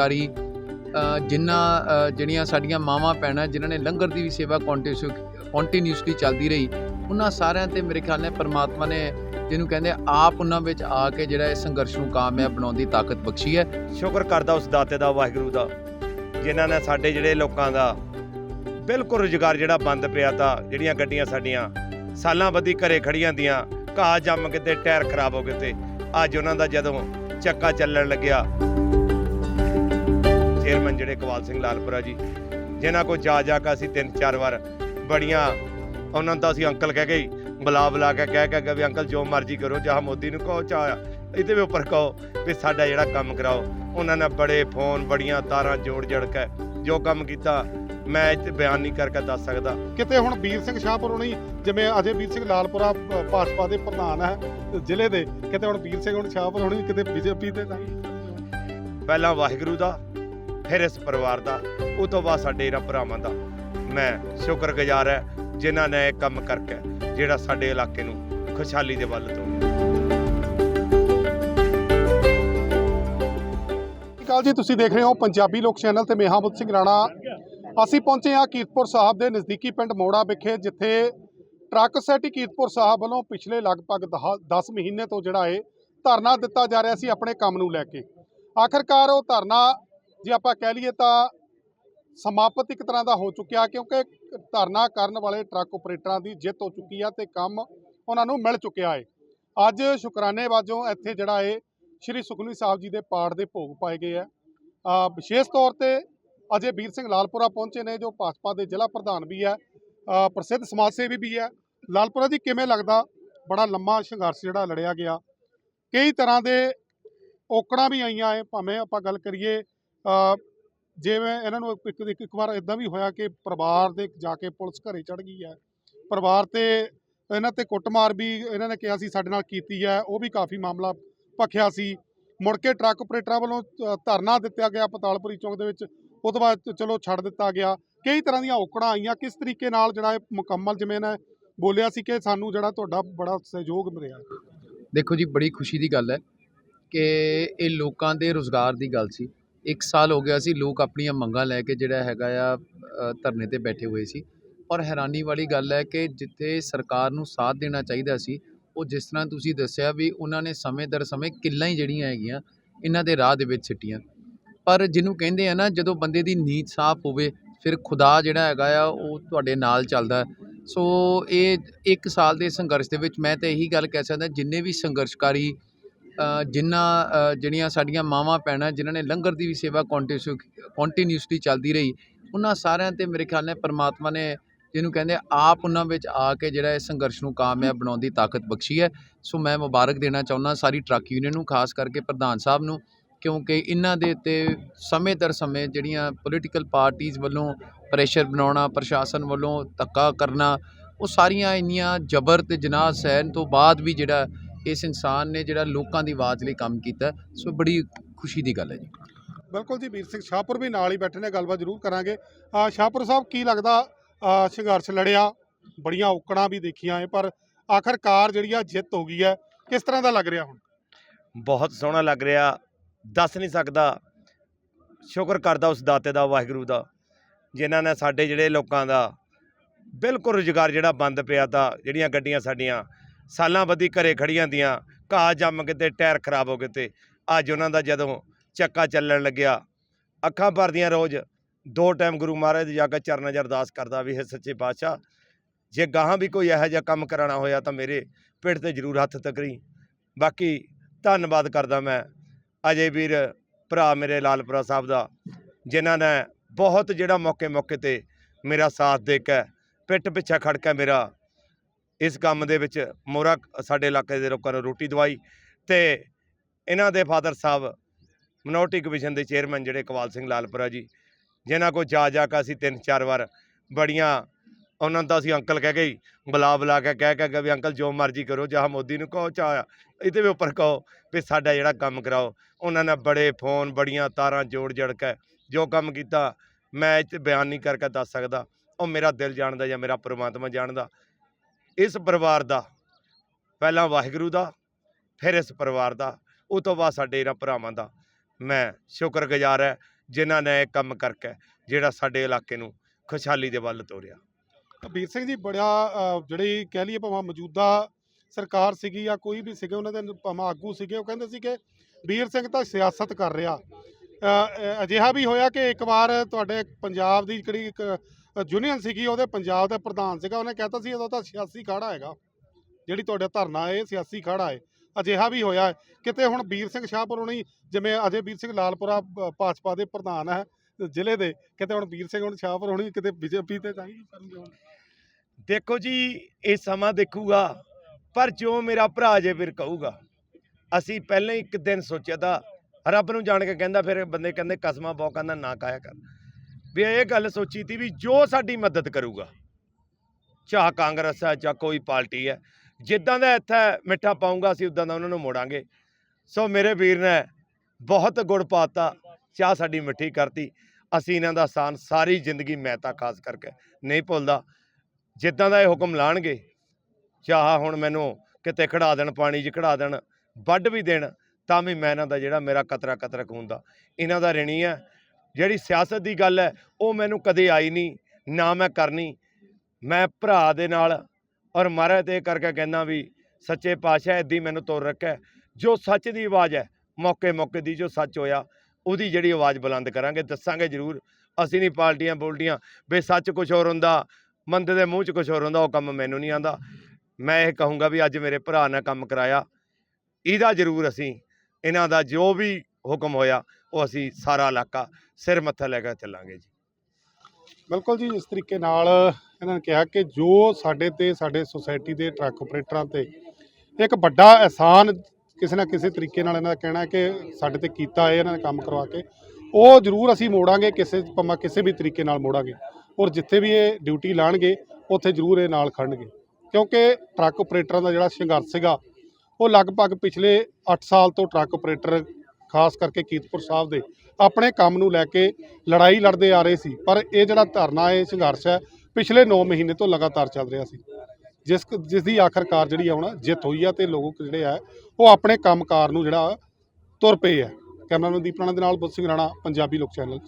ਸੰਘਰਸ਼ਕਾਰੀ ਜਿਨ੍ਹਾਂ ਜਿਹੜੀਆਂ ਸਾਡੀਆਂ ਮਾਵਾਂ ਭੈਣਾਂ, ਜਿਨ੍ਹਾਂ ਨੇ ਲੰਗਰ ਦੀ ਵੀ ਸੇਵਾ ਕੰਟੀਨਿਊਸਲੀ ਚੱਲਦੀ ਰਹੀ, ਉਹਨਾਂ ਸਾਰਿਆਂ ਤੇ ਮੇਰੇ ਖਿਆਲ ਨਾਲ ਪਰਮਾਤਮਾ ਨੇ ਜਿਹਨੂੰ ਕਹਿੰਦੇ ਆਪ ਉਹਨਾਂ ਵਿੱਚ ਆ ਕੇ ਜਿਹੜਾ ਇਹ ਸੰਘਰਸ਼ ਨੂੰ ਕਾਮਯਾਬ ਬਣਾਉਣ ਦੀ ਤਾਕਤ ਬਖਸ਼ੀ ਹੈ। ਸ਼ੁਕਰ ਕਰਦਾ ਉਸ ਦਾਤੇ ਦਾ, ਵਾਹਿਗੁਰੂ ਦਾ, ਜਿਨ੍ਹਾਂ ਨੇ ਸਾਡੇ ਜਿਹੜੇ ਲੋਕਾਂ ਦਾ ਬਿਲਕੁਲ ਰੁਜ਼ਗਾਰ ਜਿਹੜਾ ਬੰਦ ਪਿਆ ਤਾਂ ਜਿਹੜੀਆਂ ਗੱਡੀਆਂ ਸਾਡੀਆਂ ਸਾਲਾਂ ਬੱਧੀ ਘਰੇ ਖੜੀਆਂ ਦੀਆਂ ਘਾਹ ਜੰਮ ਕੇ ਤੇ ਟਾਇਰ ਖਰਾਬ ਹੋ ਗਏ ਤੇ ਅੱਜ ਉਹਨਾਂ ਦਾ ਜਦੋਂ ਚੱਕਾ ਚੱਲਣ ਲੱਗਿਆ ਚੇਅਰਮੈਨ ਜਿਹੜੇ ਕਵਾਲ ਸਿੰਘ ਲਾਲਪੁਰਾ ਜੀ ਜਿਨ੍ਹਾਂ ਕੋ ਜਾ ਜਾ ਕੇ ਅਸੀਂ ਤਿੰਨ ਚਾਰ ਵਾਰ ਬੜੀਆਂ ਉਹਨਾਂ ਨੂੰ ਤਾਂ ਅਸੀਂ ਅੰਕਲ ਕਹਿ ਗਏ ਬੁਲਾ ਬੁਲਾ ਕੇ ਕਹਿ ਕਹਿ ਕੇ ਵੀ ਅੰਕਲ ਜੋ ਮਰਜ਼ੀ ਕਰੋ ਚਾਹ ਮੋਦੀ ਨੂੰ ਕਹੋ ਚਾਹ ਇਹਦੇ ਵੀ ਉੱਪਰ ਕਹੋ ਵੀ ਸਾਡਾ ਜਿਹੜਾ ਕੰਮ ਕਰਾਓ। ਉਹਨਾਂ ਨੇ ਬੜੇ ਫੋਨ ਬੜੀਆਂ ਤਾਰਾਂ ਜੋੜ ਜੜ ਕੇ ਜੋ ਕੰਮ ਕੀਤਾ ਮੈਂ ਇੱਥੇ ਬਿਆਨ ਨਹੀਂ ਕਰਕੇ ਦੱਸ ਸਕਦਾ। ਕਿਤੇ ਹੁਣ ਵੀਰ ਸਿੰਘ ਸ਼ਾਹਪੁਰ ਹੁਣੀ ਜਿਵੇਂ ਅਜੇ ਵੀਰ ਸਿੰਘ ਲਾਲਪੁਰਾ ਭਾਜਪਾ ਦੇ ਪ੍ਰਧਾਨ ਹੈ ਜ਼ਿਲ੍ਹੇ ਦੇ ਕਿਤੇ ਹੁਣ ਵੀਰ ਸਿੰਘ ਹੁਣ ਸ਼ਾਹਪੁਰ ਹੁਣੀ ਕਿਤੇ ਬੀਜੇਪੀ ਦੇ ਨਾਲ ਪਹਿਲਾਂ ਵਾਹਿਗੁਰੂ ਦਾ ਫਿਰ ਇਸ ਪਰਿਵਾਰ ਦਾ, ਉਹ ਤੋਂ ਬਾਅਦ ਸਾਡੇ ਇਹਨਾਂ ਭਰਾਵਾਂ ਦਾ। ਮੈਂ ਸ਼ੁਕਰਗੁਜ਼ਾਰ ਹੈ ਜਿਨ੍ਹਾਂ ਨੇ ਇਹ ਕੰਮ ਕਰਕੇ ਜਿਹੜਾ ਸਾਡੇ ਇਲਾਕੇ ਨੂੰ ਖੁਸ਼ਹਾਲੀ ਦੇ ਵੱਲ ਤੋਂ ਕਾਲ ਜੀ, ਤੁਸੀਂ ਦੇਖ ਰਹੇ ਹੋ ਪੰਜਾਬੀ ਲੋਕ ਚੈਨਲ ਤੇ ਮੈਂ ਹਾਮਦ ਸਿੰਘ ਰਾਣਾ। ਅਸੀਂ ਪਹੁੰਚੇ ਹਾਂ ਕੀਰਤਪੁਰ ਸਾਹਿਬ ਦੇ ਨਜ਼ਦੀਕੀ ਪਿੰਡ ਮੋੜਾ ਵਿਖੇ, ਜਿੱਥੇ ਟਰੱਕ ਸੈਟੀ ਕੀਰਤਪੁਰ ਸਾਹਿਬ ਵੱਲੋਂ ਪਿਛਲੇ ਲਗਭਗ 10 ਮਹੀਨੇ ਤੋਂ ਜਿਹੜਾ ਹੈ ਧਰਨਾ ਦਿੱਤਾ ਜਾ ਰਿਹਾ ਸੀ ਆਪਣੇ ਕੰਮ ਨੂੰ ਲੈ ਕੇ। ਆਖਰਕਾਰ ਉਹ ਧਰਨਾ ਜੇ ਆਪਾਂ ਕਹਿ ਲਈਏ ਤਾਂ ਸਮਾਪਤ ਇੱਕ ਤਰ੍ਹਾਂ ਦਾ ਹੋ ਚੁੱਕਿਆ ਕਿਉਂਕਿ ਧਰਨਾ ਕਰਨ ਵਾਲੇ ਟਰੱਕ ਆਪਰੇਟਰਾਂ ਦੀ ਜਿੱਤ ਹੋ ਚੁੱਕੀ ਆ ਤੇ ਕੰਮ ਉਹਨਾਂ ਨੂੰ ਮਿਲ ਚੁੱਕਿਆ ਹੈ ਅੱਜ ਸ਼ੁਕਰਾਨੇ ਵਜੋਂ ਇੱਥੇ ਜਿਹੜਾ ਹੈ ਸ਼੍ਰੀ ਸੁਖਨੀ ਸਾਹਿਬ ਜੀ ਦੇ ਪਾਠ ਦੇ ਭੋਗ ਪਾਏ ਗਏ ਆ। ਵਿਸ਼ੇਸ਼ ਤੌਰ ਤੇ ਅਜੇ ਵੀਰ ਸਿੰਘ ਲਾਲਪੁਰਾ ਪਹੁੰਚੇ ਨੇ, ਜੋ ਭਾਜਪਾ ਦੇ ਜ਼ਿਲ੍ਹਾ ਪ੍ਰਧਾਨ ਵੀ ਹੈ ਪ੍ਰਸਿੱਧ ਸਮਾਜ ਸੇਵੀ ਵੀ ਹੈ ਲਾਲਪੁਰਾ ਜੀ ਕਿਵੇਂ ਲੱਗਦਾ? ਬੜਾ ਲੰਮਾ ਸੰਘਰਸ਼ ਜਿਹੜਾ ਲੜਿਆ ਗਿਆ। ਕਈ ਤਰ੍ਹਾਂ ਦੇ ਔਕੜਾਂ ਵੀ ਆਈਆਂ ਹੈ ਭਾਵੇਂ ਆਪਾਂ ਗੱਲ ਕਰੀਏ ਜਿਵੇਂ ਇਹਨਾਂ ਨੂੰ ਇੱਕ ਇੱਕ ਵਾਰ ਇਦਾਂ ਵੀ ਹੋਇਆ ਕਿ ਪਰਿਵਾਰ ਦੇ ਜਾ ਕੇ ਪੁਲਿਸ ਘਰੇ ਚੜ ਗਈ ਹੈ। ਪਰਿਵਾਰ ਤੇ ਇਹਨਾਂ ਤੇ ਕੁੱਟਮਾਰ ਵੀ ਇਹਨਾਂ ਨੇ ਕਿਹਾ ਸੀ ਸਾਡੇ ਨਾਲ ਕੀਤੀ ਹੈ, ਉਹ ਵੀ ਕਾਫੀ ਮਾਮਲਾ ਭਖਿਆ ਸੀ। ਮੁੜ ਕੇ ਟਰੱਕ ਆਪਰੇਟਰਾਂ ਵੱਲੋਂ ਧਰਨਾ ਦਿੱਤਾ ਗਿਆ ਪਤਾਲਪੁਰੀ ਚੌਂਕ ਦੇ ਵਿੱਚ, ਉਹ ਤੋਂ ਬਾਅਦ ਚਲੋ ਛੱਡ ਦਿੱਤਾ ਗਿਆ। ਕਈ ਤਰ੍ਹਾਂ ਦੀਆਂ ਔਕੜਾਂ ਆਈਆਂ, ਕਿਸ ਤਰੀਕੇ ਨਾਲ ਜਿਹੜਾ ਇਹ ਮੁਕੰਮਲ ਜਿਵੇਂ ਇਹਨੇ ਬੋਲਿਆ ਸੀ ਕਿ ਸਾਨੂੰ ਜਿਹੜਾ ਤੁਹਾਡਾ ਬੜਾ ਸਹਿਯੋਗ ਮਿਲਿਆ? ਦੇਖੋ ਜੀ, ਬੜੀ ਖੁਸ਼ੀ ਦੀ ਗੱਲ ਹੈ ਕਿ ਇਹ ਲੋਕਾਂ ਦੇ ਰੋਜ਼ਗਾਰ ਦੀ ਗੱਲ ਸੀ। ਇੱਕ ਸਾਲ ਹੋ ਗਿਆ ਸੀ, ਲੋਕ ਆਪਣੀਆਂ ਮੰਗਾਂ ਲੈ ਕੇ ਜਿਹੜਾ ਹੈਗਾ ਆ ਧਰਨੇ ਤੇ ਬੈਠੇ ਹੋਏ ਸੀ। ਔਰ ਹੈਰਾਨੀ ਵਾਲੀ ਗੱਲ ਹੈ ਕਿ ਜਿੱਥੇ ਸਰਕਾਰ ਨੂੰ ਸਾਥ ਦੇਣਾ ਚਾਹੀਦਾ ਸੀ, ਉਹ ਜਿਸ ਤਰ੍ਹਾਂ ਤੁਸੀਂ ਦੱਸਿਆ ਵੀ ਉਹਨਾਂ ਨੇ ਸਮੇਂ ਦਰ ਸਮੇਂ ਕਿੱਲਾਂ ਹੀ ਜਿਹੜੀਆਂ ਹੈਗੀਆਂ, ਇਹਨਾਂ ਦੇ ਰਾਹ ਦੇ ਵਿੱਚ ਸਿੱਟੀਆਂ। ਪਰ ਜਿਹਨੂੰ ਕਹਿੰਦੇ ਆ ਨਾ, ਜਦੋਂ ਬੰਦੇ ਦੀ ਨੀਤ ਸਾਫ਼ ਹੋਵੇ, ਫਿਰ ਖੁਦਾ ਜਿਹੜਾ ਹੈਗਾ ਆ, ਉਹ ਤੁਹਾਡੇ ਨਾਲ ਚੱਲਦਾ। ਸੋ ਇਹ ਇੱਕ ਸਾਲ ਦੇ ਸੰਘਰਸ਼ ਦੇ ਵਿੱਚ ਮੈਂ ਤਾਂ ਇਹੀ ਗੱਲ ਕਹਿ ਸਕਦਾ, ਜਿੰਨੇ ਵੀ ਸੰਘਰਸ਼ਕਾਰੀ ਜਿਨ੍ਹਾਂ ਜਿਹੜੀਆਂ ਸਾਡੀਆਂ ਮਾਵਾਂ ਭੈਣਾਂ ਜਿਨ੍ਹਾਂ ਨੇ ਲੰਗਰ ਦੀ ਵੀ ਸੇਵਾ ਕੰਟੀਨਿਊਸਲੀ ਚੱਲਦੀ ਰਹੀ ਉਹਨਾਂ ਸਾਰਿਆਂ ਤੇ ਮੇਰੇ ਖਿਆਲ ਨਾਲ ਪਰਮਾਤਮਾ ਨੇ ਜਿਹਨੂੰ ਕਹਿੰਦੇ ਆਪ ਉਹਨਾਂ ਵਿੱਚ ਆ ਕੇ ਜਿਹੜਾ ਇਹ ਸੰਘਰਸ਼ ਨੂੰ ਕਾਮਯਾਬ ਬਣਾਉਣ ਦੀ ਤਾਕਤ ਬਖਸ਼ੀ ਹੈ। ਸੋ ਮੈਂ ਮੁਬਾਰਕ ਦੇਣਾ ਚਾਹੁੰਦਾ ਸਾਰੀ ਟਰੱਕ ਯੂਨੀਅਨ ਨੂੰ ਖਾਸ ਕਰਕੇ ਪ੍ਰਧਾਨ ਸਾਹਿਬ ਨੂੰ ਕਿਉਂਕਿ ਇਹਨਾਂ ਦੇ ਉੱਤੇ ਸਮੇਂ ਦਰ ਸਮੇਂ ਜਿਹੜੀਆਂ ਪੋਲੀਟੀਕਲ ਪਾਰਟੀਆਂ ਵੱਲੋਂ ਪ੍ਰੈਸ਼ਰ ਬਣਾਉਣਾ ਪ੍ਰਸ਼ਾਸਨ ਵੱਲੋਂ ਧੱਕਾ ਕਰਨਾ ਉਹ ਸਾਰੀਆਂ ਇੰਨੀਆਂ ਜ਼ਬਰ ਤੇ ਜਨਾਹ ਸਹਿਣ ਤੋਂ ਬਾਅਦ ਵੀ ਜਿਹੜਾ ਇਸ ਇਨਸਾਨ ਨੇ ਜਿਹੜਾ ਲੋਕਾਂ ਦੀ ਆਵਾਜ਼ ਲਈ ਕੰਮ ਕੀਤਾ ਸੋ ਬੜੀ ਖੁਸ਼ੀ ਦੀ ਗੱਲ ਹੈ ਜੀ। ਬਿਲਕੁਲ ਜੀ ਵੀਰ ਸਿੰਘ ਸ਼ਾਹਪੁਰ ਵੀ ਨਾਲ ਹੀ ਬੈਠੇ ਨੇ ਗੱਲਬਾਤ ਜ਼ਰੂਰ ਕਰਾਂਗੇ। ਸ਼ਾਹਪੁਰ ਸਾਹਿਬ ਕੀ ਲੱਗਦਾ ਸੰਘਰਸ਼ ਲੜਿਆ ਬੜੀਆਂ ਔਕੜਾਂ ਵੀ ਦੇਖੀਆਂ ਹੈ ਪਰ ਆਖਰਕਾਰ ਜਿਹੜੀ ਆ ਜਿੱਤ ਹੋ ਗਈ ਹੈ ਕਿਸ ਤਰ੍ਹਾਂ ਦਾ ਲੱਗ ਰਿਹਾ ਹੁਣ? ਬਹੁਤ ਸੋਹਣਾ ਲੱਗ ਰਿਹਾ ਦੱਸ ਨਹੀਂ ਸਕਦਾ। ਸ਼ੁਕਰ ਕਰਦਾ ਉਸ ਦਾਤੇ ਦਾ ਵਾਹਿਗੁਰੂ ਦਾ ਜਿਨ੍ਹਾਂ ਨੇ ਸਾਡੇ ਜਿਹੜੇ ਲੋਕਾਂ ਦਾ ਬਿਲਕੁਲ ਰੁਜ਼ਗਾਰ ਜਿਹੜਾ ਬੰਦ ਪਿਆ ਤਾਂ ਜਿਹੜੀਆਂ ਗੱਡੀਆਂ ਸਾਡੀਆਂ ਸਾਲਾਂ ਬੱਧੀ ਘਰੇ ਖੜੀਆਂ ਦੀਆਂ ਘਾਹ ਜੰਮ ਕੇ ਤੇ ਟਾਇਰ ਖਰਾਬ ਹੋ ਗਏ ਤੇ। ਅੱਜ ਉਹਨਾਂ ਦਾ ਜਦੋਂ ਚੱਕਾ ਚੱਲਣ ਲੱਗਿਆ, ਅੱਖਾਂ ਭਰਦੀਆਂ ਰੋਜ਼, ਦੋ ਟਾਈਮ ਗੁਰੂ ਮਹਾਰਾਜ ਦੇ ਜਾ ਕੇ ਚਰਨਾਂ 'ਚ ਅਰਦਾਸ ਕਰਦਾ ਵੀ ਹੈ ਸੱਚੇ ਪਾਤਸ਼ਾਹ, ਜੇ ਗਾਹਾਂ ਵੀ ਕੋਈ ਇਹੋ ਜਿਹਾ ਕੰਮ ਕਰਾਉਣਾ ਹੋਇਆ ਤਾਂ ਮੇਰੇ ਪਿੱਠ ਤੇ ਜ਼ਰੂਰ ਹੱਥ ਤਕਰੀ। ਬਾਕੀ ਧੰਨਵਾਦ ਕਰਦਾ ਮੈਂ ਅਜੇ ਵੀਰ, ਭਰਾ ਮੇਰੇ ਲਾਲਪੁਰਾ ਸਾਹਿਬ ਦਾ, ਜਿਨ੍ਹਾਂ ਨੇ ਬਹੁਤ ਜਿਹੜਾ ਮੌਕੇ ਮੌਕੇ ਤੇ ਮੇਰਾ ਸਾਥ ਦੇ ਕੇ ਪਿੱਠ ਪਿੱਛੇ ਖੜ ਕੇ ਮੇਰਾ ਇਸ ਕੰਮ ਦੇ ਵਿੱਚ ਮੋਰਾ ਸਾਡੇ ਇਲਾਕੇ ਦੇ ਲੋਕਾਂ ਨੂੰ ਰੋਟੀ ਦਵਾਈ ਤੇ ਇਹਨਾਂ ਦੇ ਫਾਦਰ ਸਾਹਿਬ ਮਨੋਰਟੀ ਕਮਿਸ਼ਨ ਦੇ ਚੇਅਰਮੈਨ ਜਿਹੜੇ ਕਵਾਲ ਸਿੰਘ ਲਾਲਪੁਰਾ ਜੀ, ਜਿਨ੍ਹਾਂ ਕੋ ਜਾ ਜਾ ਕੇ ਅਸੀਂ ਤਿੰਨ ਚਾਰ ਵਾਰ ਬੜੀਆਂ ਉਹਨਾਂ ਨੂੰ ਤਾਂ ਅਸੀਂ ਅੰਕਲ ਕਹਿ ਗਏ ਬੁਲਾ ਬੁਲਾ ਕੇ ਕਹਿ ਕਹਿ ਕੇ ਵੀ ਅੰਕਲ ਜੋ ਮਰਜ਼ੀ ਕਰੋ, ਚਾਹ ਮੋਦੀ ਨੂੰ ਕਹੋ, ਚਾਹ ਇਹਦੇ ਵੀ ਉੱਪਰ ਕਹੋ ਵੀ ਸਾਡਾ ਜਿਹੜਾ ਕੰਮ ਕਰਾਓ। ਉਹਨਾਂ ਨੇ ਬੜੇ ਫੋਨ, ਬੜੀਆਂ ਤਾਰਾਂ ਜੋੜ ਜੜ ਕੇ ਜੋ ਕੰਮ ਕੀਤਾ, ਮੈਂ ਇੱਥੇ ਬਿਆਨ ਨਹੀਂ ਕਰਕੇ ਦੱਸ ਸਕਦਾ। ਉਹ ਮੇਰਾ ਦਿਲ ਜਾਣਦਾ ਜਾਂ ਮੇਰਾ ਪਰਮਾਤਮਾ ਜਾਣਦਾ। ਇਸ ਪਰਿਵਾਰ ਦਾ ਪਹਿਲਾਂ ਵਾਹਿਗੁਰੂ ਦਾ ਫਿਰ ਇਸ ਪਰਿਵਾਰ ਦਾ ਉਹ ਤੋਂ ਬਾਅਦ ਸਾਡੇ ਇਹਨਾਂ ਭਰਾਵਾਂ ਦਾ। ਮੈਂ ਸ਼ੁਕਰਗੁਜ਼ਾਰ ਹੈ ਜਿਨ੍ਹਾਂ ਨੇ ਇਹ ਕੰਮ ਕਰਕੇ ਜਿਹੜਾ ਸਾਡੇ ਇਲਾਕੇ ਨੂੰ ਖੁਸ਼ਹਾਲੀ ਦੇ ਵੱਲ ਤੋਰਿਆ। ਵੀਰ ਸਿੰਘ ਜੀ ਬੜਾ ਅ, ਜਿਹੜੀ ਕਹਿ ਲਈਏ ਭਾਵੇਂ ਮੌਜੂਦਾ ਸਰਕਾਰ ਸੀਗੀ ਜਾਂ ਕੋਈ ਵੀ ਸੀਗੇ ਉਹਨਾਂ ਦੇ ਭਾਵੇਂ ਆਗੂ ਸੀਗੇ ਉਹ ਕਹਿੰਦੇ ਸੀ ਕਿ ਵੀਰ ਸਿੰਘ ਤਾਂ ਸਿਆਸਤ ਕਰ ਰਿਹਾ। ਅ, ਅ, ਅਜਿਹਾ ਵੀ ਹੋਇਆ ਕਿ ਇੱਕ ਵਾਰ ਤੁਹਾਡੇ ਪੰਜਾਬ ਦੀ ਜਿਹੜੀ ਇੱਕ ਯੂਨੀਅਨ ਸੀਗੀ, ਉਹਦੇ ਪੰਜਾਬ ਦਾ ਪ੍ਰਧਾਨ ਸੀਗਾ, ਉਹਨੇ ਕਹਿਤਾ ਸੀ ਉਦੋਂ ਤਾਂ ਸਿਆਸੀ ਖਾੜਾ ਹੈਗਾ। ਜਿਹੜੀ ਤੁਹਾਡਾ ਧਰਨਾ ਹੈ, ਇਹ ਸਿਆਸੀ ਖਾੜਾ ਹੈ। ਅਜਿਹਾ ਵੀ ਹੋਇਆ ਹੈ। ਕਿਤੇ ਹੁਣ ਵੀਰ ਸਿੰਘ ਸ਼ਾਹਪੁਰ ਹੁਣੀ, ਜਿਵੇਂ ਅਜੇ ਵੀਰ ਸਿੰਘ ਲਾਲਪੁਰਾ ਭਾਜਪਾ ਦੇ ਪ੍ਰਧਾਨ ਹੈ, ਜ਼ਿਲ੍ਹੇ ਦੇ, ਕਿਤੇ ਹੁਣ ਵੀਰ ਸਿੰਘ ਹੁਣ ਸ਼ਾਹਪੁਰ ਹੁਣੀ, ਕਿਤੇ ਬੀਜੇਪੀ ਤੇ ਚਾਹੀਦੀ ਕਰਨਗੇ ਹੁਣ। ਦੇਖੋ ਜੀ, ਇਹ ਸਮਾਂ ਦੇਖੂਗਾ, ਪਰ ਜੋ ਮੇਰਾ ਭਰਾ ਜੇ ਫਿਰ ਕਹੂਗਾ, ਅਸੀਂ ਪਹਿਲਾਂ ਇੱਕ ਦਿਨ ਸੋਚਿਆ ਤਾਂ, ਰੱਬ ਨੂੰ ਜਾਣ ਕੇ ਕਹਿੰਦਾ, ਫਿਰ ਬੰਦੇ ਕਹਿੰਦੇ, ਕਸਮਾਂ ਬਹੁਤ ਕਹਿੰਦਾ ਨਾ ਕਾਇਆ ਕਰ। ਵੀ ਇਹ ਗੱਲ ਸੋਚੀ ਤੀ ਵੀ ਜੋ ਸਾਡੀ ਮਦਦ ਕਰੂਗਾ, ਚਾਹ ਕਾਂਗਰਸ ਹੈ ਚਾਹ ਕੋਈ ਪਾਰਟੀ ਹੈ, ਜਿੱਦਾਂ ਦਾ ਇੱਥੇ ਮਿੱਠਾ ਪਾਉਂਗਾ ਅਸੀਂ ਉਦਾਂ ਦਾ ਉਹਨਾਂ ਨੂੰ ਮੋੜਾਂਗੇ। ਸੋ ਮੇਰੇ ਵੀਰ ਨੇ ਬਹੁਤ ਗੁੜ ਪਾਤਾ, ਚਾਹ ਸਾਡੀ ਮਿੱਠੀ ਕਰਤੀ। ਅਸੀਂ ਇਹਨਾਂ ਦਾ ਸਾਨ ਸਾਰੀ ਜ਼ਿੰਦਗੀ ਮੈਂ ਤਾਂ ਖਾਸ ਕਰਕੇ ਨਹੀਂ ਭੁੱਲਦਾ। ਜਿੱਦਾਂ ਦਾ ਇਹ ਹੁਕਮ ਲਾਣਗੇ, ਚਾਹ ਹੁਣ ਮੈਨੂੰ ਕਿਤੇ ਖੜਾ ਦੇਣ, ਪਾਣੀ 'ਚ ਖੜਾ ਦੇਣ, ਵੱਢ ਵੀ ਦੇਣ, ਤਾਂ ਵੀ ਮੈਂ ਇਹਨਾਂ ਦਾ ਜਿਹੜਾ ਮੇਰਾ ਕਤਰਾ ਕਤਰਾ ਖੂਨ ਦਾ ਇਹਨਾਂ ਦਾ ਰਿਣੀ ਹੈ ਜਿਹੜੀ ਸਿਆਸਤ ਦੀ ਗੱਲ ਹੈ, ਉਹ ਮੈਨੂੰ ਕਦੇ ਆਈ ਨਹੀਂ, ਨਾ ਮੈਂ ਕਰਨੀ। ਮੈਂ ਭਰਾ ਦੇ ਨਾਲ ਔਰ ਮਹਾਰਾਜ ਤੇ ਇਹ ਕਰਕੇ ਕਹਿੰਦਾ ਵੀ ਸੱਚੇ ਪਾਤਸ਼ਾਹ ਏਦੀ ਮੈਨੂੰ ਤੋਰ ਰੱਖਿਆ। ਜੋ ਸੱਚ ਦੀ ਆਵਾਜ਼ ਹੈ, ਮੌਕੇ ਮੌਕੇ ਦੀ ਜੋ ਸੱਚ ਹੋਇਆ, ਉਹਦੀ ਜਿਹੜੀ ਆਵਾਜ਼ ਬੁਲੰਦ ਕਰਾਂਗੇ, ਦੱਸਾਂਗੇ ਜ਼ਰੂਰ। ਅਸੀਂ ਨਹੀਂ ਪਾਲਟੀਆਂ ਬੋਲਟੀਆਂ, ਵੀ ਸੱਚ ਕੁਝ ਹੋਰ ਹੁੰਦਾ ਮੰਦੇ ਦੇ ਮੂੰਹ 'ਚ ਕੁਝ ਹੋਰ ਹੁੰਦਾ, ਉਹ ਕੰਮ ਮੈਨੂੰ ਨਹੀਂ ਆਂਦਾ ਮੈਂ ਇਹ ਕਹੂੰਗਾ ਵੀ ਅੱਜ ਮੇਰੇ ਭਰਾ ਨੇ ਕੰਮ ਕਰਾਇਆ। ਇਹਦਾ ਜ਼ਰੂਰ ਅਸੀਂ, ਇਹਨਾਂ ਦਾ ਜੋ ਵੀ ਹੁਕਮ ਹੋਇਆ ਉਹ ਅਸੀਂ ਸਾਰਾ ਇਲਾਕਾ ਸਿਰ ਮੱਥਾ ਲੈ ਕੇ ਚੱਲਾਂਗੇ ਜੀ। ਬਿਲਕੁਲ ਜੀ, ਇਸ ਤਰੀਕੇ ਨਾਲ ਇਹਨਾਂ ਨੇ ਕਿਹਾ ਕਿ ਜੋ ਸਾਡੇ ਤੇ, ਸਾਡੇ ਸੁਸਾਇਟੀ ਦੇ ਟਰੱਕ ਆਪਰੇਟਰਾਂ ਤੇ ਇੱਕ ਵੱਡਾ ਅਹਿਸਾਨ ਕਿਸੇ ਨਾ ਕਿਸੇ ਤਰੀਕੇ ਨਾਲ ਇਹਨਾਂ ਦਾ ਕਹਿਣਾ ਕਿ ਸਾਡੇ ਤੇ ਕੀਤਾ ਹੈ ਇਹਨਾਂ ਨੇ ਕੰਮ ਕਰਵਾ ਕੇ, ਉਹ ਜ਼ਰੂਰ ਅਸੀਂ ਮੋੜਾਂਗੇ, ਕਿਸੇ ਭਾਵੇਂ ਕਿਸੇ ਵੀ ਤਰੀਕੇ ਨਾਲ ਮੋੜਾਂਗੇ ਔਰ ਜਿੱਥੇ ਵੀ ਇਹ ਡਿਊਟੀ ਲਾਣਗੇ, ਉੱਥੇ ਜ਼ਰੂਰ ਇਹ ਨਾਲ ਖੜਨਗੇ ਕਿਉਂਕਿ ਟਰੱਕ ਆਪਰੇਟਰਾਂ ਦਾ ਜਿਹੜਾ ਸੰਘਰਸ਼ ਸੀਗਾ, ਉਹ ਲਗਭਗ ਪਿਛਲੇ 8 ਸਾਲ ਤੋਂ ਟਰੱਕ ਆਪਰੇਟਰ ਖਾਸ ਕਰਕੇ ਕੀਰਤਪੁਰ ਸਾਹਿਬ ਦੇ ਆਪਣੇ ਕੰਮ ਨੂੰ ਲੈ ਕੇ ਲੜਾਈ ਲੜਦੇ ਆ ਰਹੇ ਸੀ, ਪਰ ਇਹ ਜਿਹੜਾ ਧਰਨਾ ਹੈ ਸੰਘਰਸ਼ ਹੈ, ਪਿਛਲੇ 9 ਮਹੀਨੇ ਤੋਂ ਲਗਾਤਾਰ ਚੱਲ ਰਿਹਾ ਸੀ। ਜਿਸ ਜਿਸ ਦੀ ਆਖਰਕਾਰ ਜਿਹੜੀ ਆ ਹੁਣ ਜਿੱਤ ਹੋਈ ਆ ਤੇ ਲੋਕ ਜਿਹੜੇ ਆ, ਉਹ ਆਪਣੇ ਕੰਮਕਾਰ ਨੂੰ ਜਿਹੜਾ ਤੁਰ ਪਏ ਆ। ਕੈਮਰਾਮੈਨ ਦੀਪ ਰਾਣਾ ਦੇ ਨਾਲ ਬੁੱਧ ਸਿੰਘ ਰਾਣਾ, ਪੰਜਾਬੀ ਲੋਕ ਚੈਨਲ।